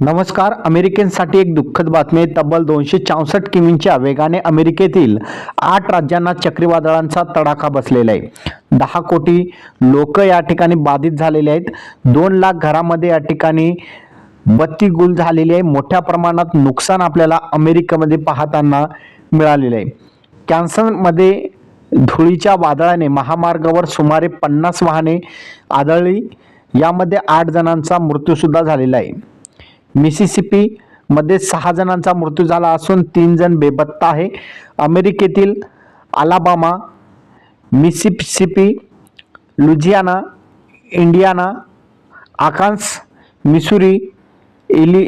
नमस्कार. अमेरिकेसाठी एक दुःखद बातमी तब्बल दोनशे चौसष्ट किमींच्या वेगाने अमेरिकेतील आठ राज्यांना चक्रीवादळांचा तडाखा बसलेला आहे. दहा कोटी लोक या ठिकाणी बाधित झालेले आहेत. दोन लाख घरामध्ये या ठिकाणी बत्ती गुल झालेली आहे. मोठ्या प्रमाणात नुकसान आपल्याला अमेरिकेमध्ये पाहताना मिळालेलं आहे. कॅन्सरमध्ये धुळीच्या वादळाने महामार्गावर सुमारे पन्नास वाहने आदळली. यामध्ये आठ जणांचा मृत्यूसुद्धा झालेला आहे. मिसिसिपी मध्ये सहा जणांचा मृत्यू झाला असून तीन जण बेपत्ता आहे. अमेरिकेतील Alabama Mississippi Louisiana Indiana Arkansas Missouri इली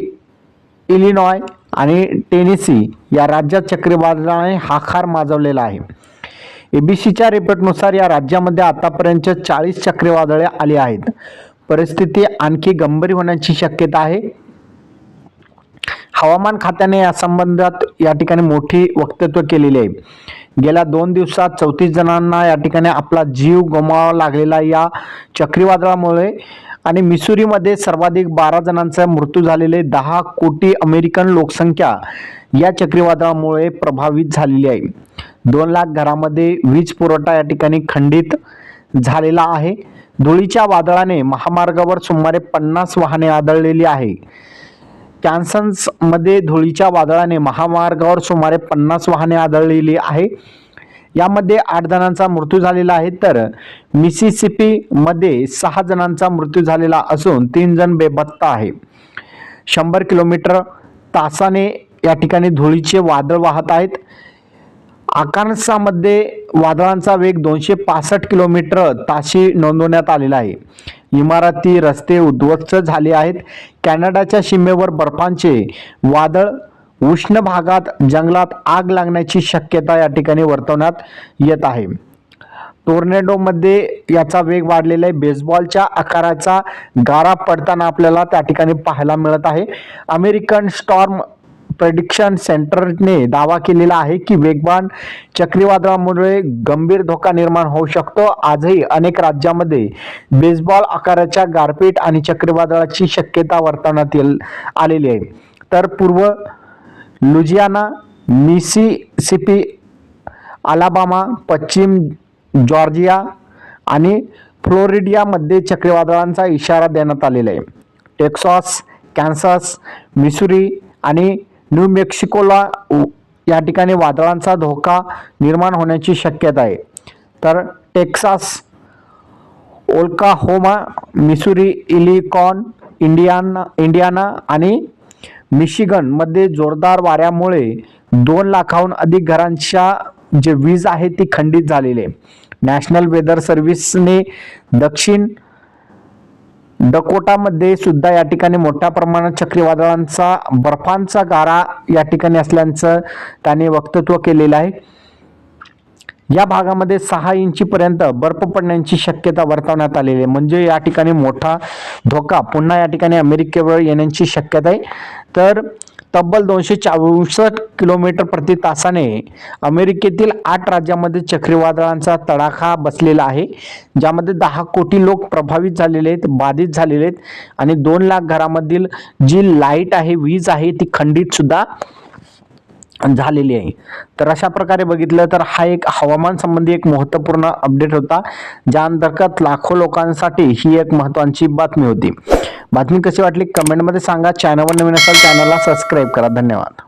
इलिनॉय आणि टेनेसी या राज्यात चक्रीवादळाने हाखार माजवलेला आहे. एबीसीच्या रिपोर्टनुसार या राज्यामध्ये आतापर्यंत चाळीस चक्रीवादळे आली आहेत. परिस्थिती आणखी गंभीर होण्याची शक्यता आहे. हवामान खात्याने या संबंधात या ठिकाणी मोठी वक्तव्य केलेली आहे. गेल्या दोन दिवसात चौतीस जणांना या ठिकाणी आपला जीव गमवावा लागलेला या चक्रीवादळामुळे आणि मिसुरीमध्ये सर्वाधिक बारा जणांचा मृत्यू झालेले दहा कोटी अमेरिकन लोकसंख्या या चक्रीवादळामुळे प्रभावित झालेली आहे. दोन लाख घरामध्ये वीज पुरवठा या ठिकाणी खंडित झालेला आहे. धुळीच्या वादळाने महामार्गावर सुमारे पन्नास वाहने आदळलेली आहे. कॅन्सन्समध्ये धुळीच्या वादळाने महामार्गावर सुमारे पन्नास वाहने आदळलेली आहे. यामध्ये आठ जणांचा मृत्यू झालेला आहे तर मिसिसिपीमध्ये सहा जणांचा मृत्यू झालेला असून तीन जण बेपत्ता आहे शंभर किलोमीटर तासाने या ठिकाणी धुळीचे वादळ वाहत आहेत. आकांक्षामध्ये वादळांचा वेग दोनशे पासष्ट किलोमीटर ताशी नोंदवण्यात आलेला आहे. इमारती रस्ते उद्ध्वस्त झाले आहेत. कॅनडाच्या सीमेवर बर्फांचे वादळ उष्ण भागात जंगलात आग लागण्याची शक्यता या ठिकाणी वर्तवण्यात येत आहे. टोर्नेडोमध्ये याचा वेग वाढलेला आहे. बेसबॉलच्या आकाराचा गारा पडताना आपल्याला त्या ठिकाणी पाहायला मिळत आहे. अमेरिकन स्टॉर्म प्रेडिक्शन सेंटरने दावा केलेला आहे की वेगवान चक्रीवादळामुळे गंभीर धोका निर्माण होऊ शकतो. आजही अनेक राज्यामध्ये बेसबॉल आकाराच्या गारपीट आणि चक्रीवादळाची शक्यता वर्तवण्यात आलेली आहे. तर पूर्व लुझियाना मिसिसिपी अलाबामा पश्चिम जॉर्जिया आणि फ्लोरिडियामध्ये चक्रीवादळांचा इशारा देण्यात आलेला आहे. टेक्सास कॅन्सस मिसुरी आणि न्यू मेक्सिकोला या ठिकाणी वादळांचा धोका निर्माण होण्याची शक्यता आहे. तर टेक्सास ओल्काहोमा मिसुरी इलिकॉन इंडियाना इंडियाना आणि मिशिगनमध्ये जोरदार वाऱ्यामुळे दोन लाखाहून अधिक घरांच्या जे वीज आहे ती खंडित झालेली आहे. नॅशनल वेदर सर्व्हिसने दक्षिण डकोटामध्ये सुद्धा या ठिकाणी मोठ्या प्रमाणात चक्रीवादळांचा बर्फांचा गारा या ठिकाणी असल्याचं त्याने वक्तृत्व केलेलं आहे. या भागामध्ये सहा इंचीपर्यंत बर्फ पडण्याची शक्यता वर्तवण्यात आलेली आहे. म्हणजे या ठिकाणी मोठा धोका पुन्हा या ठिकाणी अमेरिकेवर येण्याची शक्यता आहे. तर तब्बल दोनशे चौसष्ट किलोमीटर प्रति तासाने अमेरिकेतील आठ राज्यामध्ये चक्रीवादळांचा तडाखा बसलेला आहे ज्यामध्ये दहा कोटी लोक प्रभावित झालेले आहेत बाधित झालेले आहेत आणि दोन लाख घरामधील जी लाइट आहे वीज आहे ती खंडित सुद्धा झालेली आहे. तर अशा प्रकारे बघितलं तर हा एक हवामान संबंधी एक महत्त्वपूर्ण अपडेट होता. ज्या अंतर्गत लाखो लोकांसाठी ही एक महत्त्वाची बातमी होती. बातमी कशी वाटली? कमेंटमध्ये सांगा. चॅनलवर नवीन असाल चॅनलला सबस्क्राईब करा. धन्यवाद.